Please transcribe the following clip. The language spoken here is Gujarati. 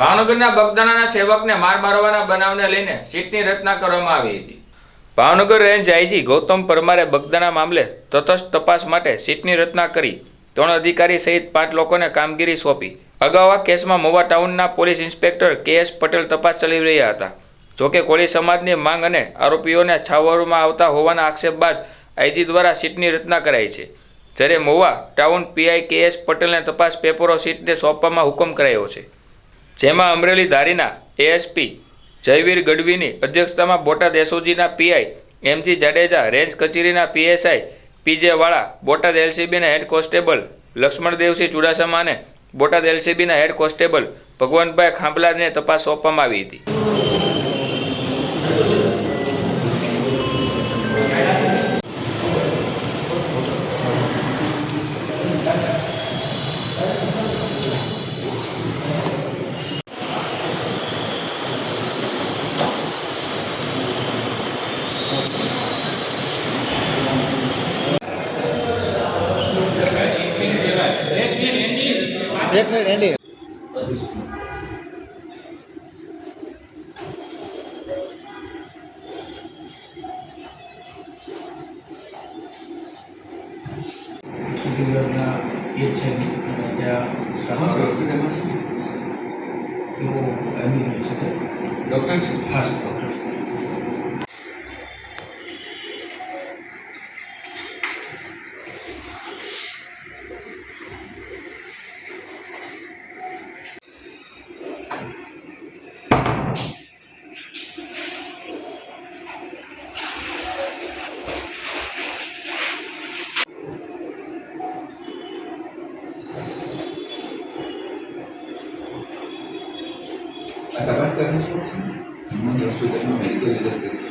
ભાવનગરના બગદાણાના સેવકને માર મારવાના બનાવને લઈને સીટની રચના કરવામાં આવી હતી. ભાવનગર રેન્જ આઈજી ગૌતમ પરમારે બગદાણા મામલે તટસ્થ તપાસ માટે સીટની રચના કરી ત્રણ અધિકારી સહિત પાંચ લોકોને કામગીરી સોંપી. અગાઉ આ કેસમાં મોવા ટાઉનના police inspector K S Patel તપાસ ચલાવી રહ્યા હતા. જોકે કોળી સમાજની માંગ અને આરોપીઓને છાવરમાં આવતા હોવાના આક્ષેપ બાદ આઈજી દ્વારા સીટની રચના કરાઈ છે. જ્યારે Mova town PI K S પટેલને તપાસ પેપરો સીટને સોંપવામાં હુકમ કરાયો છે. જેમાં અમરેલી ધારીના એએસપી જયવીર ગઢવીની અધ્યક્ષતામાં બોટાદ એસઓજીના પીઆઈ એમજી જાડેજા, રેન્જ કચેરીના પીએસઆઈ પીજે વાળા, બોટાદ એલસીબીના હેડ કોન્સ્ટેબલ લક્ષ્મણદેવસિંહ ચુડાસમા અને બોટાદ એલસીબીના હેડ કોન્સ્ટેબલ ભગવંતભાઈ ખાંભલાને તપાસ સોંપવામાં આવી હતી. એક મિનિટ એન્ડી સુધીરના એ છે ત્યાં હોસ્પિટલમાં છે એમ્બ્યુલન્સ છે ડૉક્ટર છે ખાસ ડૉક્ટર આ તપાસ કરવી છે મને હોસ્પિટલમાં મેડિકલ લીધર કેસ